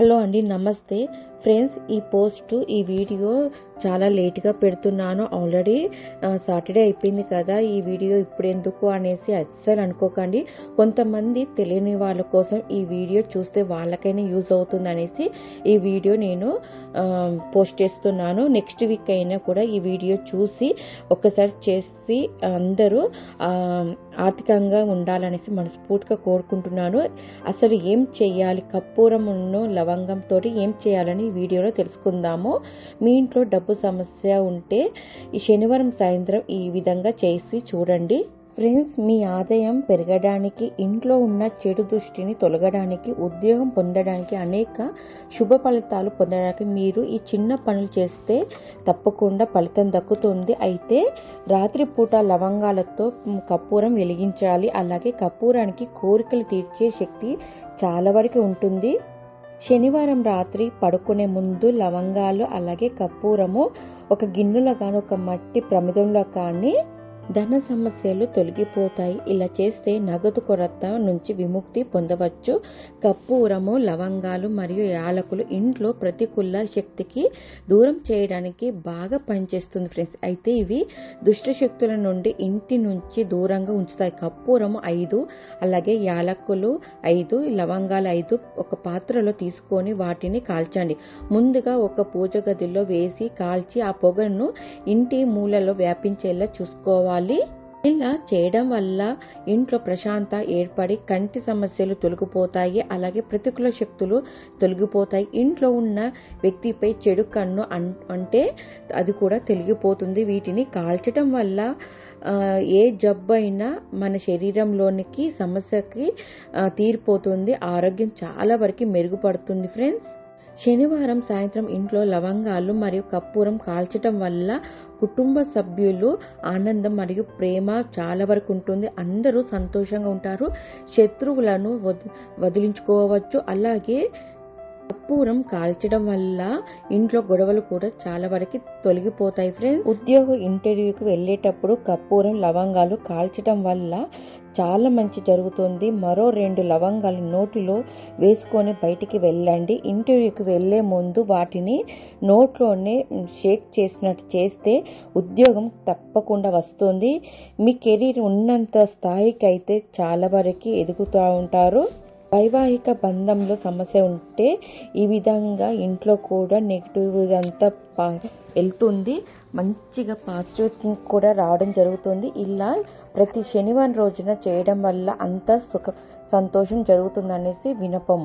Hello అండి నమస్తే. Friends ఈ పోస్ట్ ఈ వీడియో చాలా లేట్గా పెడుతున్నాను. ఆల్రెడీ సాటర్డే అయిపోయింది కదా ఈ వీడియో ఇప్పుడు ఎందుకు అనేసి అస్సలు అనుకోకండి. కొంతమంది తెలియని వాళ్ళ కోసం ఈ వీడియో చూస్తే వాళ్ళకైనా యూజ్ అవుతుంది అనేసి ఈ వీడియో నేను పోస్ట్ చేస్తున్నాను. నెక్స్ట్ వీక్ అయినా కూడా ఈ వీడియో చూసి ఒకసారి చేసి అందరూ ఆర్థికంగా ఉండాలనేసి మనస్ఫూర్తిగా కోరుకుంటున్నాను. అసలు ఏం చేయాలి కప్పూరమును లవంగంతో ఏం చేయాలని వీడియోలో తెలుసుకుందాము. మీ ఇంట్లో డబ్బు సమస్య ఉంటే ఈ శనివారం సాయంత్రం ఈ విధంగా చేసి చూడండి. ఫ్రెండ్స్ మీ ఆదాయం పెరగడానికి ఇంట్లో ఉన్న చెడు దృష్టిని తొలగడానికి ఉద్యోగం పొందడానికి అనేక శుభ ఫలితాలు పొందడానికి మీరు ఈ చిన్న పనులు చేస్తే తప్పకుండా ఫలితం దక్కుతుంది. అయితే రాత్రిపూట లవంగాలతో కర్పూరం వెలిగించాలి. అలాగే కర్పూరానికి కోరికలు తీర్చే శక్తి చాలా వరకు ఉంటుంది. శనివారం రాత్రి పడుకునే ముందు లవంగాలు అలాగే కర్పూరము ఒక గిన్నెలో కానీ ఒక మట్టి ప్రమిదంలో కానీ ధన సమస్యలు తొలగిపోతాయి. ఇలా చేస్తే నగదు కొరత నుంచి విముక్తి పొందవచ్చు. కర్పూరము లవంగాలు మరియు యాలకులు ఇంట్లో ప్రతికూల శక్తికి దూరం చేయడానికి బాగా పనిచేస్తుంది ఫ్రెండ్స్. అయితే ఇవి దుష్ట శక్తుల నుండి ఇంటి నుంచి దూరంగా ఉంచుతాయి. కర్పూరము ఐదు అలాగే యాలకులు ఐదు లవంగాలు ఐదు ఒక పాత్రలో తీసుకొని వాటిని కాల్చండి. ముందుగా ఒక పూజ గదిలో వేసి కాల్చి ఆ పొగను ఇంటి మూలలో వ్యాపించేలా చూసుకోవాలి. చేసుకోవాలి ఇలా చేయడం వల్ల ఇంట్లో ప్రశాంత ఏర్పడి కంటి సమస్యలు తొలగిపోతాయి. అలాగే ప్రతికూల శక్తులు తొలగిపోతాయి. ఇంట్లో ఉన్న వ్యక్తిపై చెడు కన్ను అంటే అది కూడా తొలగిపోతుంది. వీటిని కాల్చడం వల్ల ఏ జబ్బు అయినా మన శరీరంలోనికి సమస్యకి తీరిపోతుంది. ఆరోగ్యం చాలా వరకు మెరుగుపడుతుంది ఫ్రెండ్స్. శనివారం సాయంత్రం ఇంట్లో లవంగాలు మరియు కర్పూరం కాల్చటం వల్ల కుటుంబ సభ్యులు ఆనందం మరియు ప్రేమ చాలా వరకు ఉంటుంది. అందరూ సంతోషంగా ఉంటారు. శత్రువులను వదిలించుకోవచ్చు. అలాగే కర్పూరం కాల్చడం వల్ల ఇంట్లో గొడవలు కూడా చాలా వరకు తొలగిపోతాయి ఫ్రెండ్స్ ఉద్యోగ ఇంటర్వ్యూకి వెళ్ళేటప్పుడు కర్పూరం లవంగాలు కాల్చడం వల్ల చాలా మంచి జరుగుతుంది. మరో రెండు లవంగాలు నోటిలో వేసుకొని బయటికి వెళ్ళండి. ఇంటర్వ్యూకి వెళ్ళే ముందు వాటిని నోట్లోనే షేక్ చేసినట్టు చేస్తే ఉద్యోగం తప్పకుండా వస్తుంది. మీ కెరీర్ ఉన్నంత స్థాయికి అయితే చాలా వరకు ఎదుగుతూ ఉంటారు. వైవాహిక బంధంలో సమస్య ఉంటే ఈ విధంగా ఇంట్లో కూడా నెగిటివ్ అంతా వెళ్తుంది. మంచిగా పాజిటివ్ థింక్ కూడా రావడం జరుగుతుంది. ఇలా ప్రతి శనివారం రోజున చేయడం వల్ల అంత సుఖ సంతోషం జరుగుతుందనేసి వినపము.